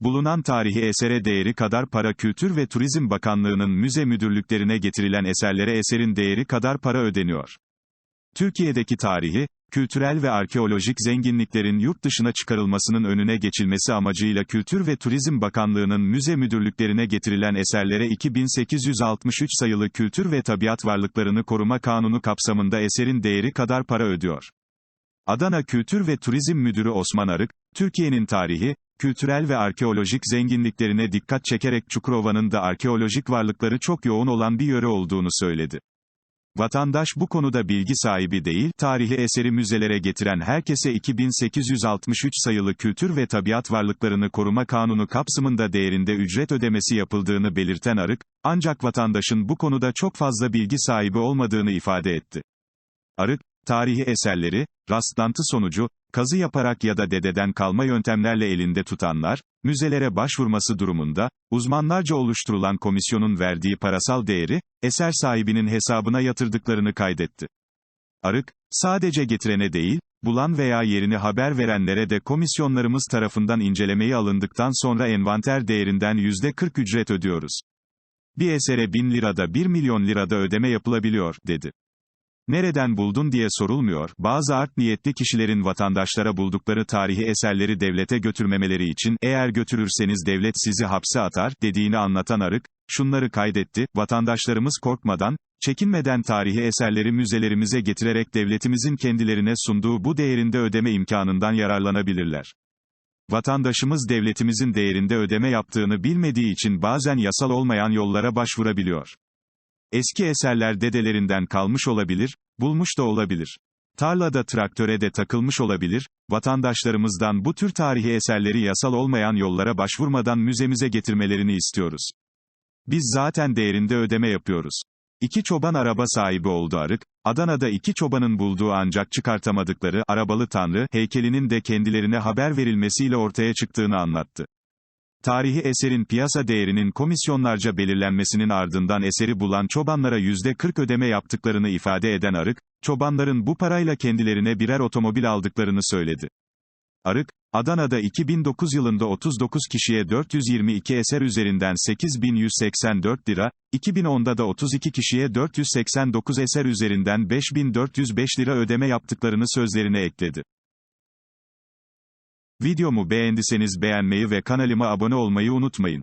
bulunan tarihi esere değeri kadar para Kültür ve Turizm Bakanlığı'nın müze müdürlüklerine getirilen eserlere eserin değeri kadar para ödeniyor. Türkiye'deki tarihi, kültürel ve arkeolojik zenginliklerin yurt dışına çıkarılmasının önüne geçilmesi amacıyla Kültür ve Turizm Bakanlığı'nın müze müdürlüklerine getirilen eserlere 2863 sayılı Kültür ve Tabiat Varlıklarını Koruma Kanunu kapsamında eserin değeri kadar para ödüyor. Adana Kültür ve Turizm Müdürü Osman Arık, Türkiye'nin tarihi, kültürel ve arkeolojik zenginliklerine dikkat çekerek Çukurova'nın da arkeolojik varlıkları çok yoğun olan bir yöre olduğunu söyledi. Vatandaş bu konuda bilgi sahibi değil, tarihi eseri müzelere getiren herkese 2863 sayılı Kültür ve Tabiat Varlıklarını Koruma Kanunu kapsamında değerinde ücret ödemesi yapıldığını belirten Arık, ancak vatandaşın bu konuda çok fazla bilgi sahibi olmadığını ifade etti. Arık, tarihi eserleri, rastlantı sonucu, kazı yaparak ya da dededen kalma yöntemlerle elinde tutanlar, müzelere başvurması durumunda, uzmanlarca oluşturulan komisyonun verdiği parasal değeri, eser sahibinin hesabına yatırdıklarını kaydetti. Arık, sadece getirene değil, bulan veya yerini haber verenlere de komisyonlarımız tarafından incelemeyi alındıktan sonra envanter değerinden %40 ücret ödüyoruz. Bir esere 1000 lirada 1 milyon lirada ödeme yapılabiliyor, dedi. Nereden buldun diye sorulmuyor, bazı art niyetli kişilerin vatandaşlara buldukları tarihi eserleri devlete götürmemeleri için, eğer götürürseniz devlet sizi hapse atar, dediğini anlatan Arık, şunları kaydetti, vatandaşlarımız korkmadan, çekinmeden tarihi eserleri müzelerimize getirerek devletimizin kendilerine sunduğu bu değerinde ödeme imkanından yararlanabilirler. Vatandaşımız devletimizin değerinde ödeme yaptığını bilmediği için bazen yasal olmayan yollara başvurabiliyor. Eski eserler dedelerinden kalmış olabilir, bulmuş da olabilir. Tarlada traktöre de takılmış olabilir, vatandaşlarımızdan bu tür tarihi eserleri yasal olmayan yollara başvurmadan müzemize getirmelerini istiyoruz. Biz zaten değerinde ödeme yapıyoruz. İki çoban araba sahibi oldu Arık, Adana'da iki çobanın bulduğu ancak çıkartamadıkları arabalı tanrı heykelinin de kendilerine haber verilmesiyle ortaya çıktığını anlattı. Tarihi eserin piyasa değerinin komisyonlarca belirlenmesinin ardından eseri bulan çobanlara %40 ödeme yaptıklarını ifade eden Arık, çobanların bu parayla kendilerine birer otomobil aldıklarını söyledi. Arık, Adana'da 2009 yılında 39 kişiye 422 eser üzerinden 8184 lira, 2010'da da 32 kişiye 489 eser üzerinden 5405 lira ödeme yaptıklarını sözlerine ekledi. Videomu beğendiyseniz beğenmeyi ve kanalıma abone olmayı unutmayın.